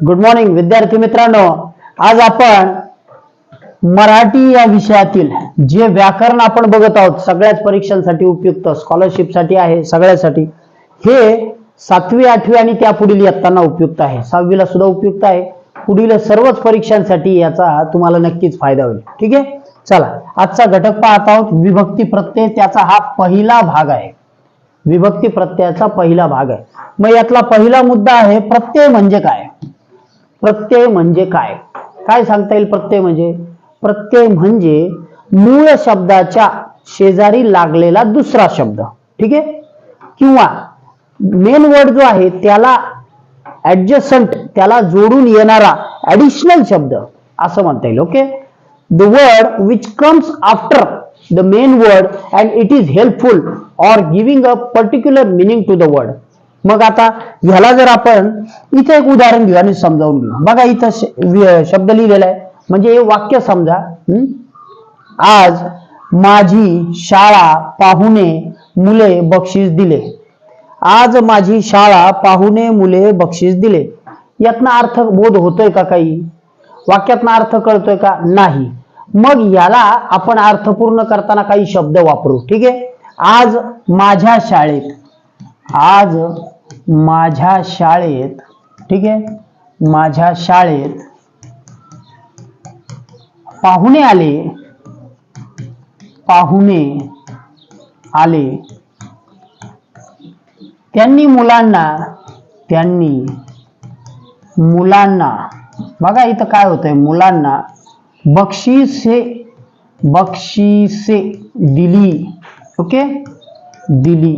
Good morning विद्यार्थी मित्रांनो. आज आपण मराठी या विषयातील जे व्याकरण आपण बघत आहोत सगळ्याच परीक्षांसाठी उपयुक्त स्कॉलरशिपसाठी आहे सगळ्यासाठी हे सातवी आठवी आणि त्या पुढील इयत्तांना उपयुक्त आहे. सहावीला सुद्धा उपयुक्त आहे. पुढील सर्वच परीक्षांसाठी याचा तुम्हाला नक्कीच फायदा होईल. ठीक आहे? चला आजचा घटक पाहत आहोत. विभक्ती प्रत्यय त्याचा हा पहिला भाग आहे. विभक्ती प्रत्ययाचा पहिला भाग आहे. मग यातला पहिला मुद्दा आहे प्रत्यय म्हणजे काय? प्रत्यय म्हणजे काय? काय सांगता येईल प्रत्यय म्हणजे? प्रत्यय म्हणजे मूळ शब्दाच्या शेजारी लागलेला दुसरा शब्द. ठीक आहे? किंवा मेन वर्ड जो आहे त्याला ऍडजस्टंट त्याला जोडून येणारा ऍडिशनल शब्द असं म्हणता येईल okay? The word which comes after the main word and it is helpful or giving a particular meaning to the word मग आता ह्याला जर आपण इथे एक उदाहरण घेऊ आणि समजावून घेऊ. बघा इथं शब्द लिहिलेला आहे. म्हणजे हे वाक्य समजा आज माझी शाळा पाहुणे मुले बक्षीस दिले. आज माझी शाळा पाहुणे मुले बक्षीस दिले. यातनं अर्थ बोध होतोय का काही? वाक्यातनं अर्थ कळतोय का? नाही. मग याला आपण अर्थपूर्ण करताना काही शब्द वापरू. ठीक आहे? आज माझ्या शाळेत आज माझ्या शाळेत ठीक आहे? माझ्या शाळेत पाहुणे आले. पाहुणे आले. त्यांनी मुलांना त्यांनी मुलांना बघा इथं काय होतंय मुलांना बक्षिसे बक्षिसे दिली ओके? दिली.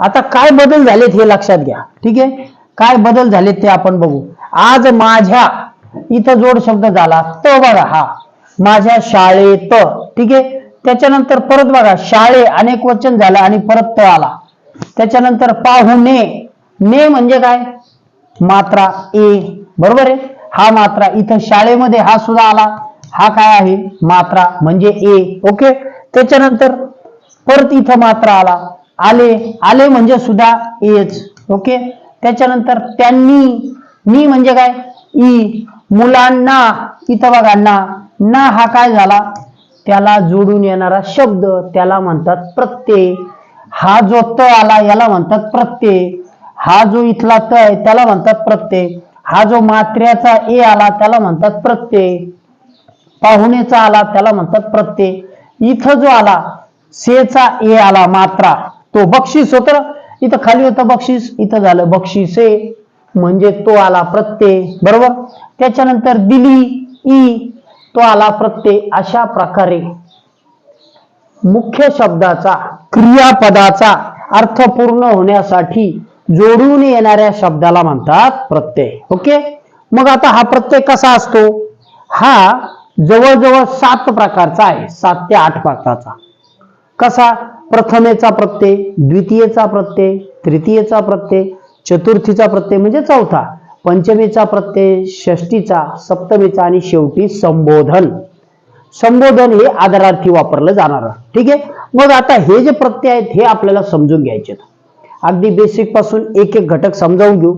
आता काय बदल झालेत हे लक्षात घ्या. ठीक आहे? काय बदल झालेत ते आपण बघू. आज माझ्या इथं जोड शब्द झाला तो बघा हा. माझ्या शाळेत ठीक आहे? त्याच्यानंतर परत बघा शाळे अनेक वचन झालं आणि परत त आला. त्याच्यानंतर पाहुणे ने म्हणजे काय? मात्रा ए. बरोबर आहे? हा मात्रा इथं शाळेमध्ये हा सुद्धा आला. हा काय आहे? मात्रा म्हणजे ए. ओके? त्याच्यानंतर परत इथं मात्रा आला. आले आले म्हणजे सुद्धा एच ओके त्याच्यानंतर त्यांनी नी म्हणजे काय? ई मुलांना इथं बघा ना ना हा काय झाला? त्याला जोडून येणारा शब्द त्याला म्हणतात प्रत्यय. हा जो त आला याला म्हणतात प्रत्यय. हा जो इथला त आहे त्याला म्हणतात प्रत्यय. हा जो मात्र्याचा ए आला त्याला म्हणतात प्रत्यय. पाहुणेचा आला त्याला म्हणतात प्रत्यय. इथं जो आला सेचा ए आला मात्रा. तो बक्षीस होत. इथं खाली होतं बक्षीस इथं झालं बक्षिसे. म्हणजे तो आला प्रत्यय बरोबर? त्याच्यानंतर दिली ई तो आला प्रत्यय अशा प्रकारे. मुख्य शब्दाचा क्रियापदाचा अर्थ पूर्ण होण्यासाठी जोडून येणाऱ्या शब्दाला म्हणतात प्रत्यय. ओके? मग आता हा प्रत्यय कसा असतो? हा जवळजवळ सात प्रकारचा आहे. सात ते आठ प्रकारचा. कसा? प्रथमेचा प्रत्यय द्वितीयेचा प्रत्यय तृतीयेचा प्रत्यय चतुर्थीचा प्रत्यय म्हणजे चौथा. पंचमीचा प्रत्यय षष्टीचा सप्तमीचा आणि शेवटी संबोधन. संबोधन हे आदरार्थी वापरलं जाणार. ठीक आहे? मग आता हे जे प्रत्यय आहेत हे आपल्याला समजून घ्यायचे अगदी बेसिकपासून एक एक घटक समजावून घेऊ.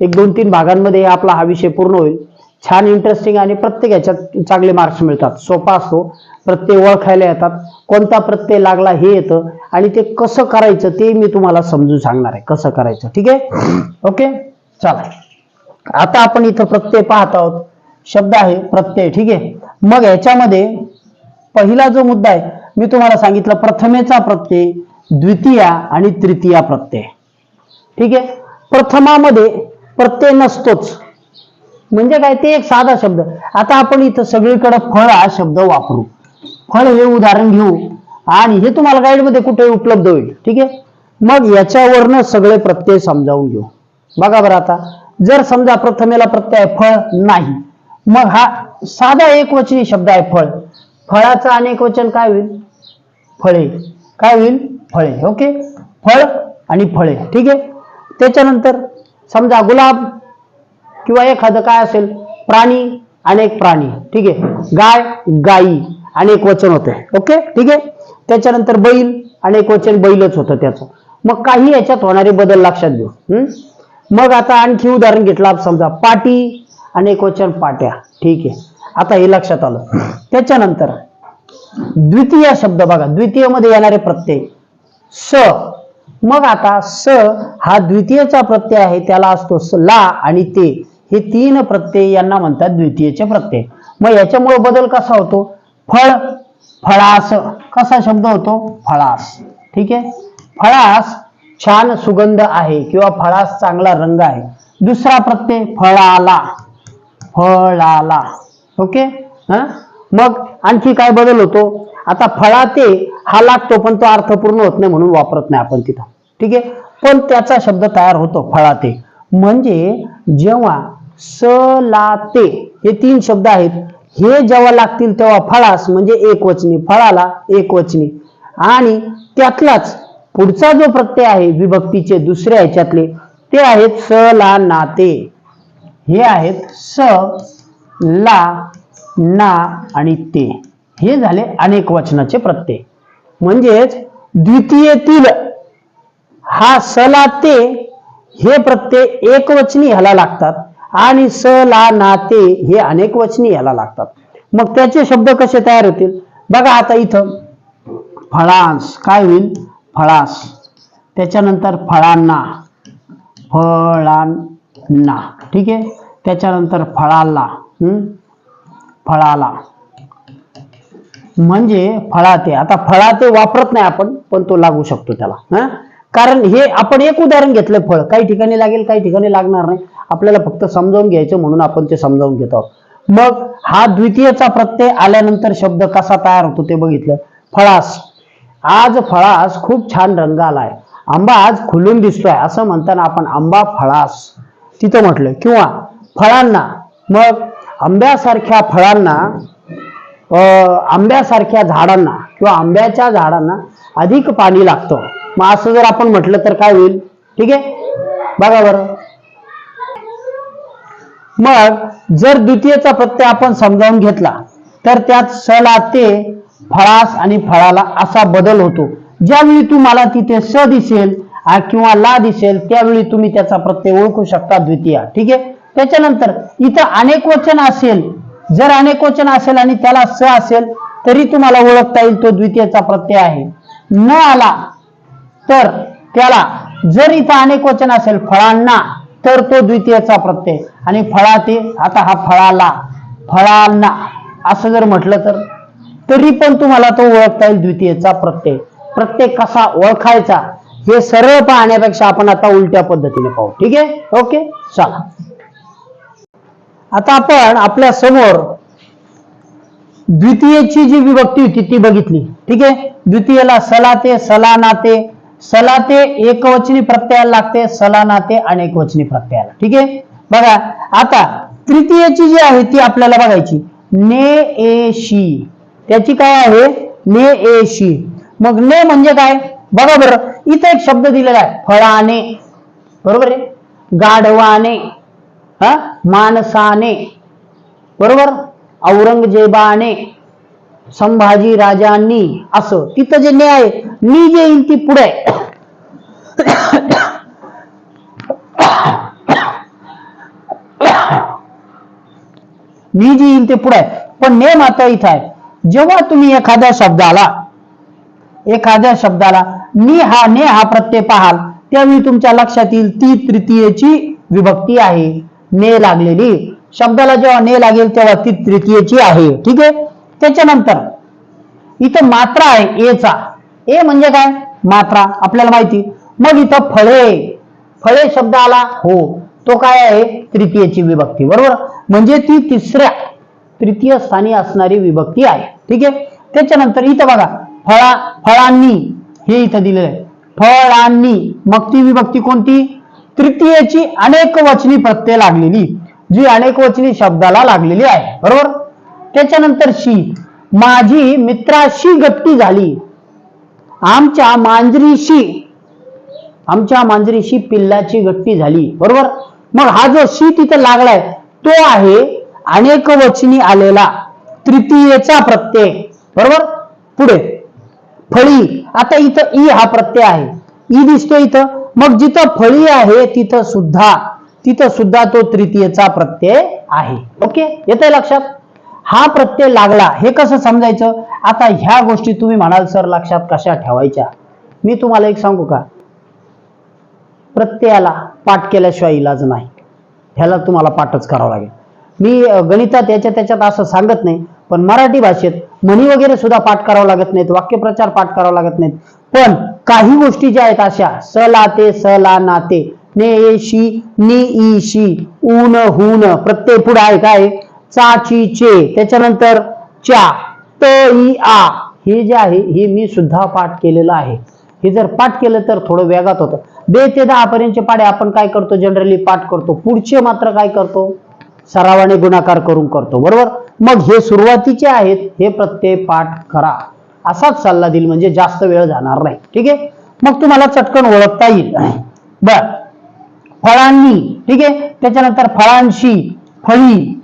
एक दोन तीन भागांमध्ये आपला हा विषय पूर्ण होईल. छान इंटरेस्टिंग आणि प्रत्येक याच्यात चांगले मार्क्स मिळतात. सोपा असतो. प्रत्यय ओळखायला येतात. कोणता प्रत्यय लागला हे येतं. आणि ते कसं करायचं ते मी तुम्हाला समजून सांगणार आहे. कसं करायचं. ठीक आहे? ओके चला. आता आपण इथं प्रत्यय पाहत आहोत. शब्द आहे प्रत्यय. ठीक आहे? मग याच्यामध्ये पहिला जो मुद्दा आहे मी तुम्हाला सांगितलं प्रथमेचा प्रत्यय द्वितीया आणि तृतीया प्रत्यय. ठीक आहे? प्रथमामध्ये प्रत्यय नसतोच. म्हणजे काय ते एक साधा शब्द. आता आपण इथं सगळीकडे फळ हा शब्द वापरू. फळ हे उदाहरण घेऊ. आणि हे तुम्हाला गाईडमध्ये कुठे उपलब्ध होईल. ठीक आहे? मग याच्यावरनं सगळे प्रत्यय समजावून घेऊ. बघा बरं आता. जर समजा प्रथमेला प्रत्यय फळ नाही. मग हा साधा एकवचनी शब्द आहे फळ. फळाचं अनेक वचन काय होईल? फळे. काय होईल? फळे. ओके? फळ आणि फळे. ठीक आहे? त्याच्यानंतर समजा गुलाब किंवा एखादं काय असेल प्राणी अनेक प्राणी. ठीक आहे? गाय गाई अनेक वचन होते. ओके? ठीक आहे? त्याच्यानंतर बैल अनेक वचन बैलच होतं त्याचं. मग काही याच्यात होणारे बदल लक्षात घेऊ. हम्म? मग आता आणखी उदाहरण घेतलं समजा पाटी अनेक वचन पाट्या. ठीक आहे? आता हे लक्षात आलं. त्याच्यानंतर द्वितीय शब्द बघा. द्वितीयमध्ये येणारे प्रत्यय. स. मग आता स हा द्वितीयचा प्रत्यय आहे त्याला असतो स ला आणि ते. हे तीन प्रत्यय यांना म्हणतात द्वितीयचे प्रत्यय. मग याच्यामुळे बदल कसा होतो? फळ फळास. कसा शब्द होतो? फळास. ठीक आहे? फळास छान सुगंध आहे किंवा फळास चांगला रंग आहे. दुसरा प्रत्यय फळाला. फळाला. ओके? हा? मग आणखी काय बदल होतो? आता फळाते हा लागतो पण तो अर्थपूर्ण होत नाही म्हणून वापरत नाही आपण तिथं. ठीक आहे? पण त्याचा शब्द तयार होतो फळाते. म्हणजे जेव्हा स ला ते हे तीन शब्द आहेत हे जेव्हा लागतील तेव्हा फळास म्हणजे एक वचनी फळाला एक वचनी आणि त्यातलाच पुढचा जो प्रत्यय आहे विभक्तीचे दुसऱ्या ह्याच्यातले ते आहेत स ला नाते हे आहेत स ला ना आणि ते. हे झाले अनेक वचनाचे प्रत्यय. म्हणजेच द्वितीयतील हा सला ते हे प्रत्यय एकवचनी ह्याला लागतात आणि स ला नाते हे अनेक वचनी ह्याला लागतात. मग त्याचे शब्द कसे तयार होतील? बघा आता इथं. फळांस. काय होईल? फळास. त्याच्यानंतर फळांना. फळांना. ठीक आहे? त्याच्यानंतर फळाला. हम्म फळाला. म्हणजे फळाते आता फळाते वापरत नाही आपण पण तो लागू शकतो त्याला हा? कारण हे आपण एक उदाहरण घेतलं फळ काही ठिकाणी लागेल काही ठिकाणी लागणार नाही. आपल्याला फक्त समजावून घ्यायचं म्हणून आपण ते समजावून घेत आहोत. मग हा द्वितीयचा प्रत्यय आल्यानंतर शब्द कसा तयार होतो ते बघितलं. फळास. आज फळास खूप छान रंग आलाय. आंबा आज खुलून दिसतोय असं म्हणताना आपण आंबा फळास तिथं म्हटलं. किंवा फळांना. मग आंब्यासारख्या फळांना आंब्यासारख्या झाडांना किंवा आंब्याच्या झाडांना अधिक पाणी लागतं. मग असं जर आपण म्हटलं तर काय होईल? ठीक आहे? बघा बरं. मग जर द्वितीयचा प्रत्यय आपण समजावून घेतला तर त्यात सला ते फळास आणि फळाला असा बदल होतो. ज्यावेळी तुम्हाला तिथे स दिसेल किंवा ला दिसेल त्यावेळी तुम्ही त्याचा प्रत्यय ओळखू शकता द्वितीय. ठीक आहे? त्याच्यानंतर इथं अनेक वचन असेल जर अनेक वचन असेल आणि त्याला स असेल तरी तुम्हाला ओळखता येईल तो द्वितीयचा प्रत्यय आहे. न आला तर त्याला जर इथं अनेक वचन असेल फळांना तर तो द्वितीयचा प्रत्यय. आणि फळाते आता हा फळाला फळांना असं जर म्हटलं तर तरी पण तुम्हाला तो ओळखता येईल द्वितीयचा प्रत्यय. प्रत्यय कसा ओळखायचा हे सरळ पाहण्यापेक्षा आपण आता उलट्या पद्धतीने पाहू. ठीक आहे? ओके? चला. आता आपण आपल्यासमोर द्वितीयची जी विभक्ती होती ती बघितली. ठीक आहे? द्वितीयला सलाते सलानाते. सलाते एकवचनी प्रत्ययाला लागते सलानाते अनेक वचनी प्रत्ययाला. ठीक आहे? बघा आता तृतीयची जी आहे ती आपल्याला बघायची. ने ए शी. त्याची काय आहे? ने ए शी. मग ने म्हणजे काय? बघा बरं इथं एक शब्द दिलेला आहे. फळाने. बरोबर आहे? गाढवाने. हा? माणसाने बरोबर? औरंगजेबाने संभाजी राजांनी असं. तिथं जे ने आहे नी जे येईल ती पुढे मी जी येईल ते पुढे पण ने माता इथं आहे. जेव्हा तुम्ही एखाद्या शब्दाला एखाद्या शब्दाला मी हा ने हा प्रत्यय पाहाल त्यावेळी तुमच्या लक्षात येईल ती तृतीयेची विभक्ती आहे. ने लागलेली. शब्दाला जेव्हा ने लागेल तेव्हा ती तृतीयची आहे. ठीक आहे? त्याच्यानंतर इथं मात्रा आहे एचा ए म्हणजे काय? मात्रा. आपल्याला माहिती. मग इथं फळे. फळे शब्द आला. हो. तो काय आहे? तृतीयची विभक्ती. बरोबर? म्हणजे ती तिसऱ्या तृतीय स्थानी असणारी विभक्ती आहे. ठीक आहे? त्याच्यानंतर इथं बघा. फळा फळांनी. हे इथं दिलेलं आहे. फळांनी. मग ती विभक्ती कोणती? तृतीयची अनेक वचनी प्रत्यय लागलेली जी अनेक वचनी शब्दाला लागलेली आहे. बरोबर? त्याच्यानंतर शी माझी मित्राशी गट्टी झाली. आमच्या मांजरीशी आमच्या मांजरीशी पिल्लाची गट्टी झाली. बरोबर? मग हा जो शी तिथं लागलाय तो आहे अनेक वचनी आलेला तृतीयेचा प्रत्यय. बरोबर? पुढे. फळी. आता इथं ई हा प्रत्यय आहे. ई दिसतो इथं. मग जिथं फळी आहे तिथं सुद्धा तिथं सुद्धा तो तृतीयचा प्रत्यय आहे. ओके? येतंय लक्षात? हा प्रत्यय लागला. हे कसं समजायचं? आता ह्या गोष्टी तुम्ही म्हणाल सर लक्षात कशा ठेवायच्या? मी तुम्हाला एक सांगू का? प्रत्ययाला पाठ केल्याशिवाय इलाज नाही. ह्याला तुम्हाला पाठच करावं लागेल. मी गणितात याच्या त्याच्यात असं सांगत नाही पण मराठी भाषेत म्हणी वगैरे सुद्धा पाठ करावं लागत नाहीत वाक्यप्रचार पाठ करावा लागत नाहीत. पण काही गोष्टी ज्या आहेत अशा सलाते लाते स ला नाते ने ए शी नि ई शी ऊन हुन प्रत्यय पुढे आहे काय? चा ची चे. त्याच्यानंतर च्या त ई आ. हे जे आहे हे मी सुद्धा पाठ केलेलं आहे. हे जर पाठ केलं तर थोडं वेगात होतं. बे ते दहा पर्यंतचे पाडे आपण काय करतो? जनरली पाठ करतो. पुढचे मात्र काय करतो? सरावाने गुणाकार करून करतो. बरोबर? मग हे सुरुवातीचे आहेत हे प्रत्यय पाठ करा. असाच सल्ला देईल म्हणजे जास्त वेळ जाणार नाही. ठीक आहे? मग तुम्हाला चटकन ओळखता येईल. बर. फळांनी ठीक आहे? त्याच्यानंतर फळांशी फळी.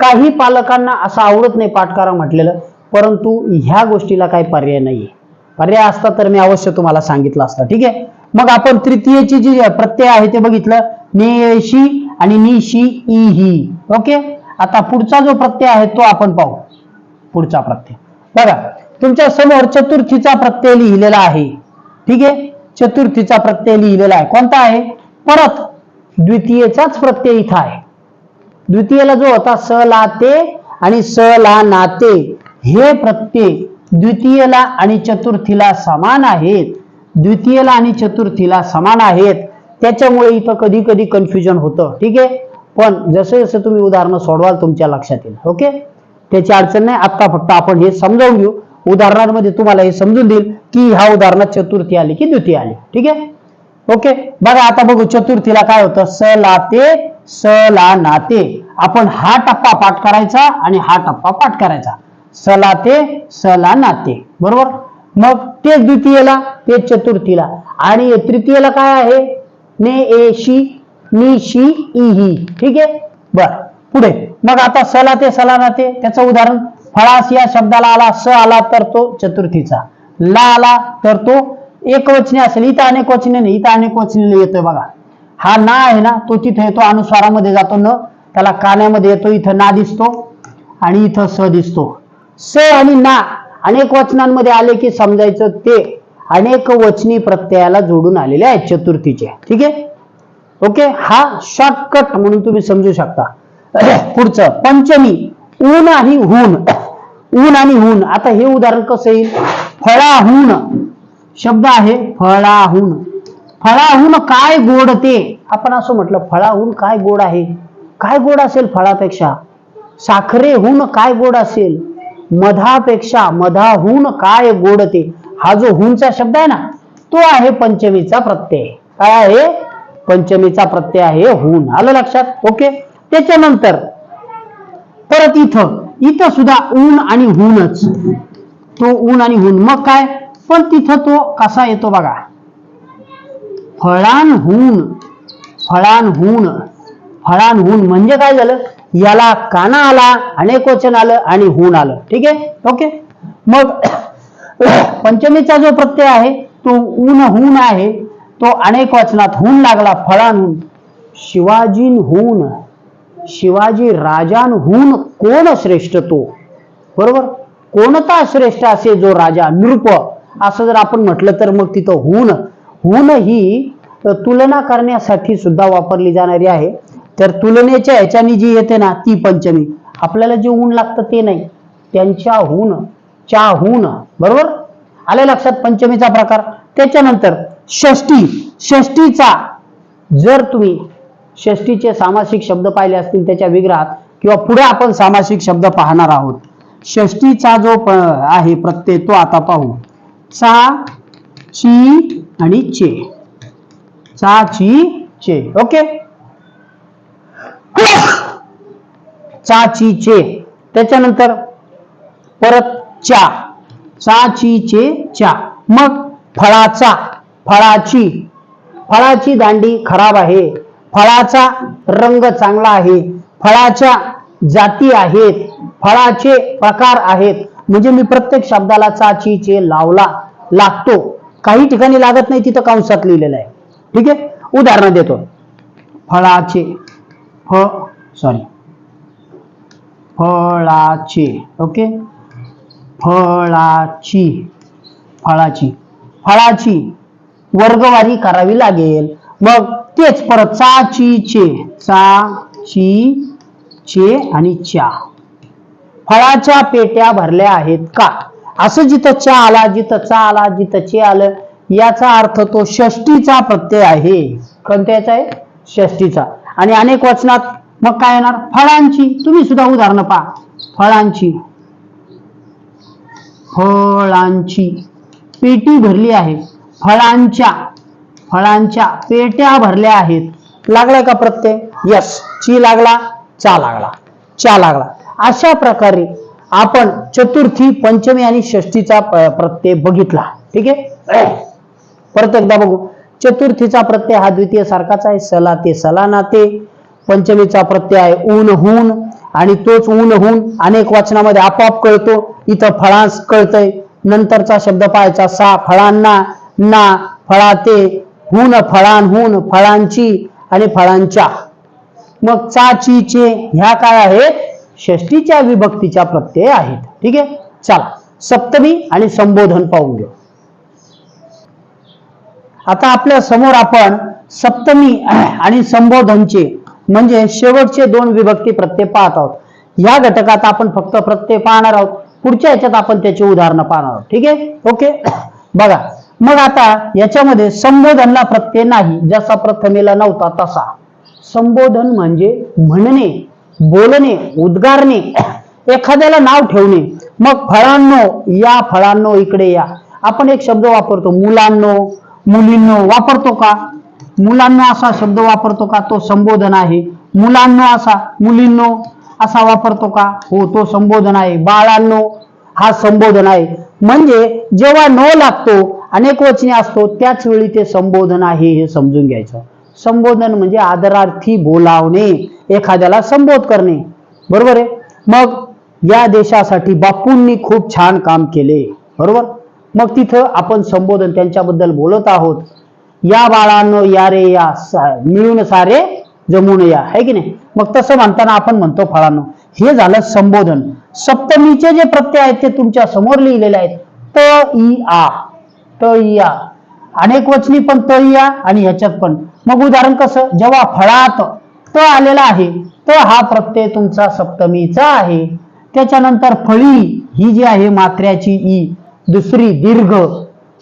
काही पालकांना असं आवडत नाही पाठकारा म्हटलेलं परंतु ह्या गोष्टीला काही पर्याय नाहीये. पर्याय असता तर मी अवश्य तुम्हाला सांगितलं असतं. ठीक आहे? मग आपण तृतीयची जी प्रत्यय आहे ते बघितलं. नेशी आणि निशी ई ही. ओके? आता पुढचा जो प्रत्यय आहे तो आपण पाहू. पुढचा प्रत्यय. बघा. तुमच्यासमोर चतुर्थीचा प्रत्यय लिहिलेला आहे. ठीक आहे? चतुर्थीचा प्रत्यय लिहिलेला आहे. कोणता आहे? परत द्वितीयचाच प्रत्यय इथं आहे. द्वितीयला जो होता स ला ते आणि स ला नाते हे प्रत्यय द्वितीयला आणि चतुर्थीला समान आहेत. द्वितीयला आणि चतुर्थीला समान आहेत. त्याच्यामुळे इथं कधी कधी कन्फ्युजन होतं. ठीक आहे? पण जसं जसं तुम्ही उदाहरणं सोडवाल तुमच्या लक्षात येईल. ओके? त्याची अडचण नाही. आत्ता फक्त आपण हे समजावून घेऊ. उदाहरणांमध्ये तुम्हाला हे समजून देईल की ह्या उदाहरणात चतुर्थी आली की द्वितीय आली. ठीक आहे? ओके बघा आता बघू चतुर्थीला काय होतं? स लाते स ला नाते आपण हा टप्पा पाठ करायचा आणि हा टप्पा पाठ करायचा. स लाते स ला नाते बरोबर? मग ते द्वितीयला ते चतुर्थीला. आणि तृतीयला काय आहे? ने ए शी नि शी ई ही. ठीक आहे? बर. पुढे. मग आता सला ते सला नाते त्याचं उदाहरण? फळास या शब्दाला आला स आला तर तो चतुर्थीचा. ला आला तर तो एक वचने असेल. इथं अनेक वचने नाही इथं अनेक वचने येतोय बघा. हा ना आहे ना तो तिथे येतो अनुस्वारामध्ये जातो न त्याला कान्यामध्ये येतो इथं ना दिसतो आणि इथं स दिसतो. स आणि ना अनेक वचनांमध्ये आले की समजायचं ते अनेक वचनी प्रत्ययाला जोडून आलेले आहेत चतुर्थीचे. ठीक आहे? ओके? हा शॉर्टकट म्हणून तुम्ही समजू शकता. पुढचं पंचमी. ऊन आणि हून. ऊन आणि हून. आता हे उदाहरण कसं येईल? फळाहून. शब्द आहे फळाहून. फळाहून काय गोड ते? आपण असं म्हटलं फळाहून काय गोड आहे? काय गोड असेल फळापेक्षा? साखरेहून काय गोड असेल? मधापेक्षा मधाहून काय गोड ते? हा जो हुनचा शब्द आहे ना तो आहे पंचमीचा प्रत्यय. काय आहे? पंचमीचा प्रत्यय आहे हून. आलं लक्षात? ओके? त्याच्यानंतर परत इथं. इथं सुद्धा ऊन आणि हूनच तो ऊन आणि हून मग काय? पण तिथं तो कसा येतो बघा. फळांहून फळांहून फळांहून म्हणजे काय झालं? याला काना आला अनेकोचन आलं आणि हून आलं. ठीक आहे? ओके? मग पंचमीचा जो प्रत्यय आहे तो ऊन हून आहे. तो अनेक वचनात हून लागला. फळांहून शिवाजींहून शिवाजी राजांहून कोण श्रेष्ठ तो? बरोबर? कोणता श्रेष्ठ असे जो राजा? नृप असं जर आपण म्हटलं तर मग तिथं हून. हून ही तुलना करण्यासाठी सुद्धा वापरली जाणारी आहे. तर तुलनेच्या ह्याच्यानी जी येते ना ती पंचमी. आपल्याला जे ऊन लागतं ते नाही. त्यांच्याहून च्याहून बरोबर? आले लक्षात पंचमीचा प्रकार? त्याच्यानंतर षष्टी षष्टीचा जर तुम्ही षष्टीचे सामासिक शब्द पाहिले असतील त्याच्या विग्रहात किंवा पुढे आपण सामासिक शब्द पाहणार आहोत. षष्टीचा जो आहे प्रत्यय तो आता पाहू. चा ची आणि चे. चा ची चे. ओके? चा ची चे. त्याच्यानंतर परत चा चा ची चे चा मग फळाचा फळाची. फळाची दांडी खराब आहे. फळाचा रंग चांगला आहे. फळाच्या जाती आहेत. फळाचे प्रकार आहेत. म्हणजे मी प्रत्येक शब्दाला चाची चे लावला लागतो. काही ठिकाणी लागत नाही तिथं कंसात लिहिलेलं आहे. ठीक आहे? उदाहरण देतो. फळाचे फ सॉरी फळाचे ओके? फळाची फळाची. फळाची वर्गवारी करावी लागेल. मग तेच परत चा ची. चे चा ची चे आणि च्या. फळाच्या पेट्या भरल्या आहेत का? असं जिथं चा आला जिथं चा आला जिथं चे आलं याचा अर्थ तो षष्टीचा प्रत्यय आहे. कोणत्याचा आहे? षष्टीचा आणि अनेक वचनात मग काय येणार? फळांची. तुम्ही सुद्धा उदाहरणं पहा. फळांची. फळांची. पेटी भरली आहे. फळांच्या. फळांच्या पेट्या भरल्या आहेत. लागलाय का प्रत्यय? यस ची लागला चा लागला चा लागला. अशा प्रकारे आपण चतुर्थी पंचमी आणि षष्टीचा प्रत्यय बघितला. ठीक आहे? परत एकदा बघू. चतुर्थीचा प्रत्यय हा द्वितीय सारखाच आहे. सला ते सला नाते. पंचमीचा प्रत्यय आहे ऊन हून. आणि तोच ऊन हून अनेक वाचनामध्ये आपोआप कळतो. इथं फळांस कळतंय. नंतरचा शब्द पाहायचा सा फळांना ना फळाते. हून फळांहून फळांची आणि फळांच्या. मग चा ची चे ह्या काय आहेत? षष्टीच्या विभक्तीच्या प्रत्यय आहेत. ठीक आहे? चला सप्तमी आणि संबोधन पाहून घेऊ. आता आपल्यासमोर आपण सप्तमी आणि संबोधनचे म्हणजे शेवटचे दोन विभक्ती प्रत्यय पाहत आहोत. या घटकात आपण फक्त प्रत्यय पाहणार आहोत. पुढच्या याच्यात आपण त्याची उदाहरणं पाहणार आहोत. ठीक आहे? ओके? बघा. मग आता याच्यामध्ये संबोधनला प्रत्यय नाही जसा प्रथमेला नव्हता तसा. संबोधन म्हणजे म्हणणे बोलणे उद्गारणे एखाद्याला नाव ठेवणे. मग फळांनो या फळांनो इकडे या. आपण एक शब्द वापरतो मुलांनो मुलींनो वापरतो का? मुलांनो असा शब्द वापरतो का? तो संबोधन आहे. मुलांनो असा मुलींनो असा वापरतो का? हो तो संबोधन आहे. बाळांनो हा संबोधन आहे. म्हणजे जेव्हा नो लागतो अनेक वचने असतो त्याच वेळी ते संबोधन आहे हे समजून घ्यायचं. संबोधन म्हणजे आदरार्थी बोलावणे एखाद्याला संबोध करणे. बरोबर आहे? मग या देशासाठी बापूंनी खूप छान काम केले. बरोबर? मग तिथं आपण संबोधन त्यांच्याबद्दल बोलत आहोत. या बाळांनो या रे या सा- मिळून सारे जमून या. है की नाही? मग तसं म्हणताना आपण म्हणतो फळांनो हे झालं संबोधन. सप्तमीचे जे प्रत्यय आहेत ते तुमच्यासमोर लिहिलेले आहेत. त इ आ. त अनेक वचनी पण त आणि ह्याच्यात पण. मग उदाहरण कसं? जेव्हा फळात त आलेला आहे त हा प्रत्यय तुमचा सप्तमीचा आहे. त्याच्यानंतर फळी ही जी आहे मात्र्याची ई दुसरी दीर्घ.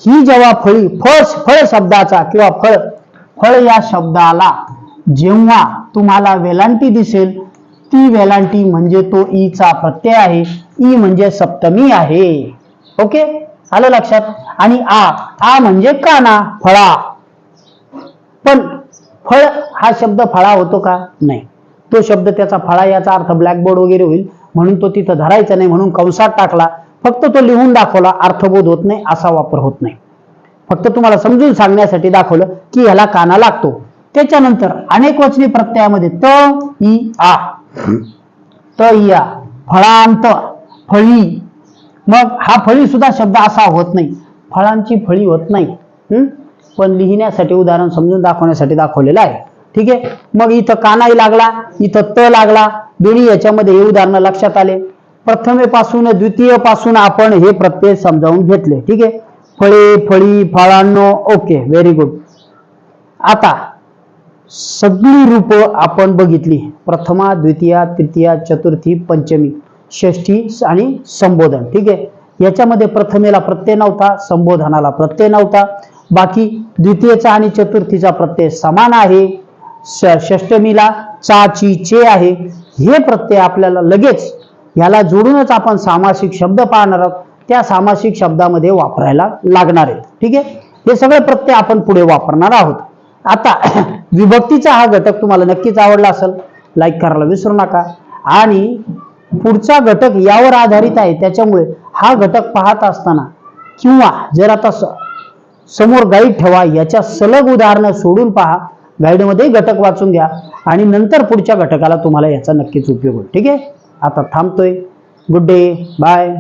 ही जेव्हा फळी फळ फळ शब्दाचा किंवा फळ फळ या शब्दाला जेव्हा तुम्हाला वेलांटी दिसेल ती वेलांटी म्हणजे तो ईचा प्रत्यय आहे. ई म्हणजे सप्तमी आहे. ओके? आलं लक्षात? आणि आ आ म्हणजे काना फळा. पण फळ हा शब्द फळा होतो का? नाही. तो शब्द त्याचा फळा याचा अर्थ ब्लॅकबोर्ड वगैरे होईल. म्हणून तो तिथं धरायचा नाही म्हणून कंसात टाकला. फक्त तो लिहून दाखवला अर्थबोध होत नाही असा वापर होत नाही. फक्त तुम्हाला समजून सांगण्यासाठी दाखवलं की ह्याला काना लागतो. त्याच्यानंतर अनेक वचनी प्रत्ययामध्ये त इ आ. त इ आ. फळांत फळी. मग हा फळी सुद्धा शब्द असा होत नाही. फळांची फळी होत नाही. पण लिहिण्यासाठी उदाहरण समजून दाखवण्यासाठी दाखवलेलं आहे. ठीक आहे? मग इथं कानाही लागला इथं त लागला दोन्ही याच्यामध्ये हे उदाहरणं लक्षात आले. प्रथमेपासून द्वितीयपासून आपण हे प्रत्यय समजावून घेतले. ठीक आहे? फळे फळी फळांनो ओके व्हेरी गुड आता सगळी रूप आपण बघितली. प्रथमा द्वितीया तृतीया चतुर्थी पंचमी. षष्ठी आणि संबोधन. ठीक आहे? याच्यामध्ये प्रथमेला प्रत्यय नव्हता संबोधनाला प्रत्यय नव्हता. बाकी द्वितीयचा आणि चतुर्थीचा प्रत्यय समान आहे. षष्टमीला चा ची चे आहे. हे प्रत्यय आपल्याला लगेच याला जोडूनच आपण सामासिक शब्द पाहणार आहोत. त्या सामासिक शब्दामध्ये वापरायला लागणार आहेत. ठीक आहे? हे सगळे प्रत्यय आपण पुढे वापरणार आहोत. आता विभक्तीचा हा घटक तुम्हाला नक्कीच आवडला असेल. लाईक करायला विसरू नका. आणि पुढचा घटक यावर आधारित आहे. त्याच्यामुळे हा घटक पाहत असताना किंवा जर आता स- समोर गाईड ठेवा. याच्या सलग उदाहरणं सोडून पहा. गाईडमध्ये घटक वाचून घ्या. आणि नंतर पुढच्या घटकाला तुम्हाला याचा नक्कीच उपयोग होईल. ठीक आहे? आता थांबतोय. Good day bye